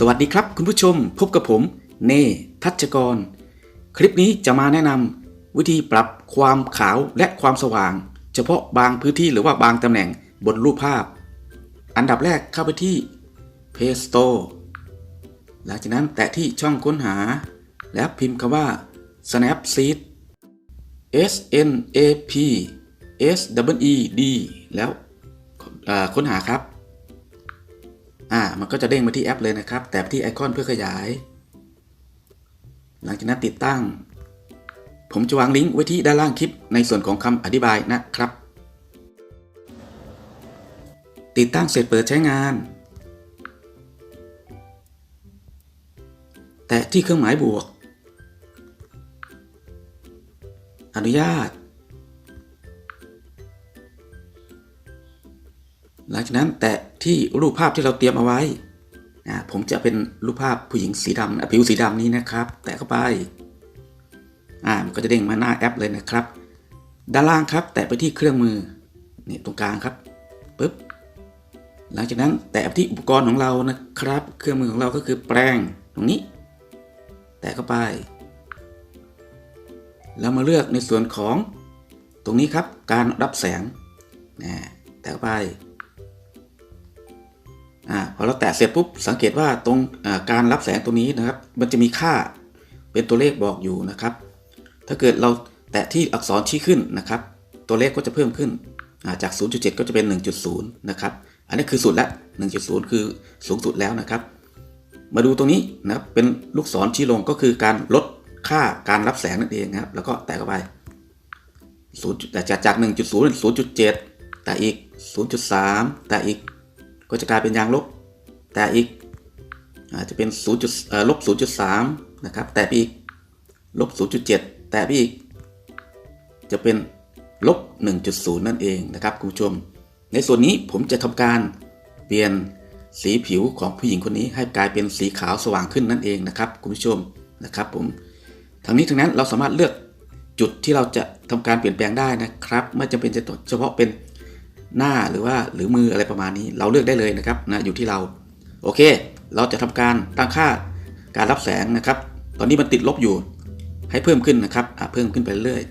สวัสดีครับคุณผู้ชมพบกับผม เนทัชกร คลิปนี้จะมาแนะนำวิธีปรับความขาวและความสว่าง เฉพาะบางพื้นที่หรือว่าบางตำแหน่งบนรูปภาพ อันดับแรกเข้าไปที่ Play Store หลังจากนั้นแตะที่ช่องค้นหา แล้วพิมพ์คำว่า Snapseed S N A P S W E D แล้วค้นหาครับ อ่า มันก็จะเด้งมาที่แอปเลยนะครับ แต่ที่ไอคอนเพื่อขยาย หลังจากนั้นติดตั้ง ผมจะวางลิงก์ไว้ที่ด้านล่างคลิปในส่วนของคำอธิบายนะครับ ติดตั้งเสร็จเปิดใช้งาน แตะที่เครื่องหมายบวก อนุญาต หลังจากนั้นแตะ ที่รูปภาพที่เราเตรียมเอาไว้นะผมจะเป็นรูปภาพผู้หญิงสีดำผิวสีดำนี้นะครับ แตะเข้าไปอ่ามันก็จะเด้งมาหน้าแอปเลยนะครับ ด้านล่างครับ แตะไปที่เครื่องมือนี่ตรงกลางครับปึ๊บหลังจากนั้นแตะไปที่อุปกรณ์ของเรานะครับ เครื่องมือของเราก็คือแปรงตรงนี้ แตะเข้าไป แล้วมาเลือกในส่วนของตรงนี้ครับการรับแสงนะแตะเข้าไป อ่าพอเราแตะเสร็จปุ๊บสังเกตว่าตรงการรับแสงตรงนี้นะครับ มันจะมีค่าเป็นตัวเลขบอกอยู่นะครับ ถ้าเกิดเราแตะที่อักษรชี้ขึ้นนะครับ ตัวเลขก็จะเพิ่มขึ้นจาก 0.7 ก็จะเป็น 1.0 นะครับ อันนี้คือสุดละ 1.0 คือสูงสุดแล้วนะครับ มาดูตรงนี้นะครับเป็นลูกศรชี้ลงก็คือการลดค่าการรับแสงนั่นเองนะครับ แล้วก็แตะเข้าไป0แต่จากจาก 1.0 0.7 แต่อีก 0.3 แต่อีก ก็จะกลายเป็นยางลบ แต่อีกอาจจะเป็น0จุดลบ0.3นะครับแต่อีกลบ0.7 แต่อีก จะเป็นลบ1.0 นั่นเองนะครับคุณผู้ชม ในส่วนนี้ผมจะทำการเปลี่ยนสีผิวของผู้หญิงคนนี้ให้กลายเป็นสีขาวสว่างขึ้นนั่นเองนะครับคุณผู้ชมนะครับผมทั้งนี้ทั้งนั้นเราสามารถเลือกจุดที่เราจะทำการเปลี่ยนแปลงได้นะครับ ไม่จำเป็นจะเฉพาะเป็น หน้าหรือว่าหรือมืออะไรประมาณนี้ เราเลือกได้เลยนะครับนะอยู่ที่เรา โอเค เราจะทำการตั้งค่าการรับแสงนะครับ ตอนนี้มันติดลบอยู่ ให้เพิ่มขึ้นนะครับเพิ่มขึ้นไปเรื่อย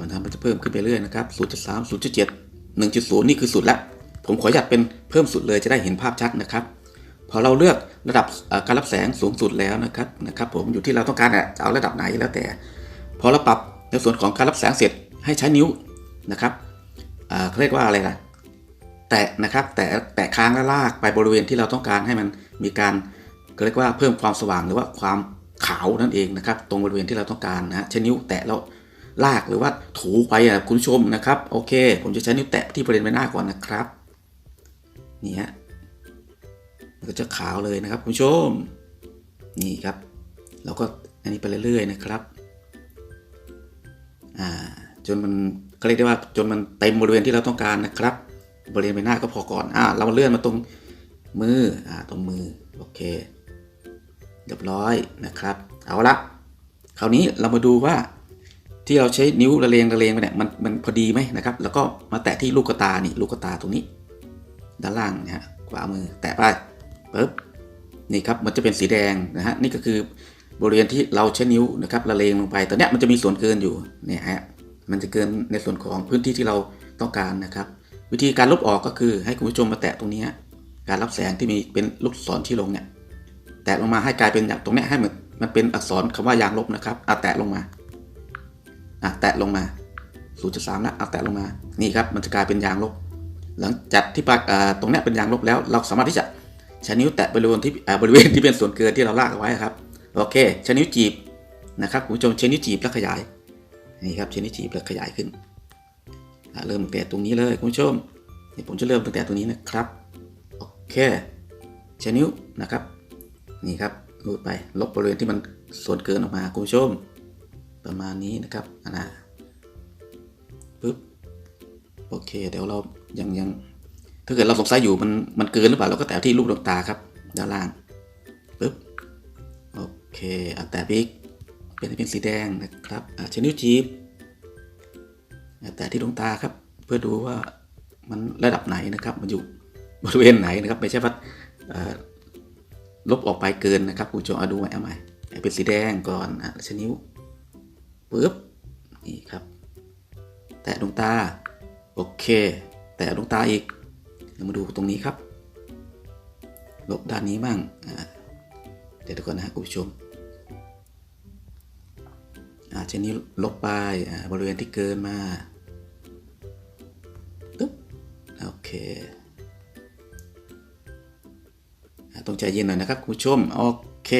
มันทำมันจะเพิ่มขึ้นไปเรื่อยนะครับ0.3 0.7 1.0 นี่คือสุดละผมขออนุญาตเป็นเพิ่มสุดเลยจะได้เห็นภาพชัดนะครับ พอเราเลือกระดับการรับแสงสูงสุดแล้วนะครับนะครับผมอยู่ที่เราต้องการจะเอาระดับไหนแล้วแต่ พอเราปรับในส่วนของการรับแสงเสร็จให้ใช้นิ้วนะครับ เขาเรียกว่าอะไรล่ะ แตะนะครับ แตะแตะค้างและลากไปบริเวณที่เราต้องการให้มันมีการเรียกว่าเพิ่มความสว่างหรือว่าความขาวนั่นเองนะครับ ตรงบริเวณที่เราต้องการนะใช้นิ้วแตะแล้วลากหรือว่าถูไปนะคุณชมนะครับโอเค ผมจะใช้นิ้วแตะที่บริเวณใบหน้าก่อนนะครับนี่ฮะมันก็จะขาวเลยนะครับคุณชม นี่ครับ เราก็อันนี้ไปเรื่อยๆนะครับ อ่า จนมันก็เรียกได้ว่าจนมันเต็มบริเวณที่เราต้องการนะครับ บริเวณใบหน้าก็พอก่อนอ่าเราเลื่อนมาตรงมืออ่าตรงมือโอเคเรียบร้อยนะครับ เอาละคราวนี้เรามาดูว่าที่เราใช้นิ้วระเลงระเลงไปเนี่ยมันมันพอดีไหมนะครับ แล้วก็มาแตะที่ลูกตานี่ลูกตาตรงนี้ ด้านล่างนะฮะขวามือแตะไปปึ๊บนี่ครับมันจะเป็นสีแดงนะฮะนี่ก็คือบริเวณที่เราใช้นิ้วนะครับระเลงลงไปตอนนี้มันจะมีส่วนเกินอยู่เนี่ยฮะ มันจะเกินในส่วนของพื้นที่ที่เราต้องการนะครับ วิธีการลบออกก็คือให้คุณผู้ชมมาแตะตรงนี้ การรับแสงที่มีเป็นลูกศรที่ลงเนี่ยแตะลงมาให้กลายเป็นอย่างตรงนี้ให้มันมันเป็นอักษรคำว่ายางลบนะครับเอาแตะลงมาอะแตะลงมา0.3แล้วเอาแตะลงมานี่ครับมันจะกลายเป็นยางลบ หลังจากที่ปากตรงนี้เป็นยางลบแล้ว เราสามารถที่จะใช้นิ้วแตะบริเวณที่บริเวณที่เป็นส่วนเกินที่เราลากเอาไว้ครับโอเคใช้นิ้วจีบนะครับคุณผู้ชมใช้นิ้วจีบแล้วขยาย นี่ครับใช้นิ้วจีบแล้วขยายขึ้น เริ่มตั้งแต่ตรงนี้เลยคุณผู้ชมนี่ผมจะเริ่มตั้งแต่ตรงนี้นะครับ โอเคใช้นิ้วนะครับ นี่ครับรูดไปลบบริเวณที่มันส่วนเกินออกมาคุณผู้ชม ประมาณนี้นะครับนะปึ๊บโอเค เดี๋ยวเรายังยังถ้าเกิดเราสงสัยอยู่มันมันเกินหรือเปล่าเราก็แตะที่รูปดวงตาครับ ด้านล่างปึ๊บโอเคเอาแตะบิ๊ก เป็นเป็นสีแดงนะครับใช้นิ้วจีบแตะที่ดวงตาครับเพื่อดูว่ามันระดับไหนนะครับ มันอยู่บริเวณไหนนะครับ ไม่ใช่ว่าลบออกไปเกินนะครับคุณผู้ชมเอาดูใหม่เอาใหม่เป็นสีแดงก่อนอะชนิ้วปึ๊บนี่ครับ แตะดวงตาโอเค แตะดวงตาอีกเรามาดูตรงนี้ครับ ลบด้านนี้บ้างเดี๋ยวก่อนนะฮะคุณผู้ชม เช่นนี้ลบไปบริเวณที่เกินมาปึ๊บโอเคต้องใจเย็นหน่อยนะครับคุณผู้ชมโอเค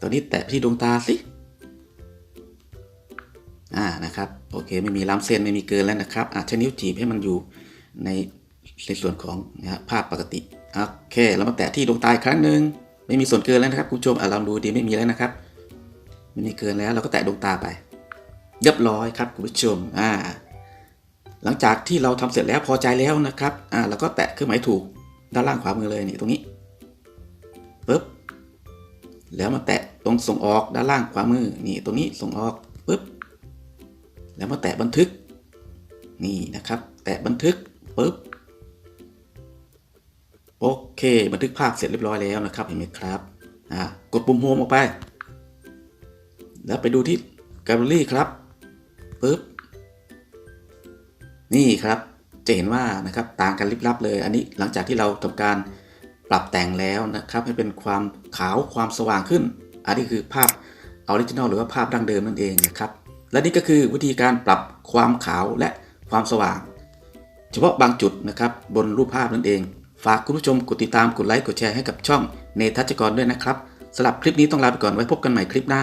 ตอนนี้แตะที่ดวงตาสิอ่านะครับโอเคไม่มีล้ำเส้นไม่มีเกินแล้วนะครับอะใช้นิ้วจีบให้มันอยู่ในในส่วนของนะภาพปกติโอเคเรามาแตะที่ดวงตาอีกครั้งหนึ่งไม่มีส่วนเกินแล้วนะครับคุณผู้ชมอะลองดูดีไม่มีแล้วนะครับ ม่มีเกินแล้วเราก็แตะดวงตาไปเรียบร้อยครับคุณผู้ชมอ่าหลังจากที่เราทำเสร็จแล้วพอใจแล้วนะครับอ่าเราก็แตะเครื่องหมายถูกด้านล่างขวามือเลยนี่ตรงนี้ปึ๊บแล้วมาแตะตรงส่งออกด้านล่างขวามือนี่ตรงนี้ส่งออกปึ๊บแล้วมาแตะบันทึก นี่นะครับ แตะบันทึกปุ๊บโอเค บันทึกภาพเสร็จเรียบร้อยแล้วนะครับเห็นไหมครับอ่ากดปุ่มโฮมออกไป แล้วไปดูที่แกลเลอรี่ครับปุ๊บนี่ครับจะเห็นว่านะครับต่างกันลิบลับเลย อันนี้หลังจากที่เราทำการปรับแต่งแล้วนะครับ ให้เป็นความขาวความสว่างขึ้น อันนี้คือภาพออริจินอลหรือว่าภาพดั้งเดิมนั่นเองนะครับ และนี่ก็คือวิธีการปรับความขาวและความสว่าง เฉพาะบางจุดนะครับบนรูปภาพนั่นเอง ฝากคุณผู้ชมกดติดตามกดไลค์กดแชร์ให้กับช่องเนทัชกรด้วยนะครับสำหรับคลิปนี้ต้องลาไปก่อนไว้พบกันใหม่คลิปหน้า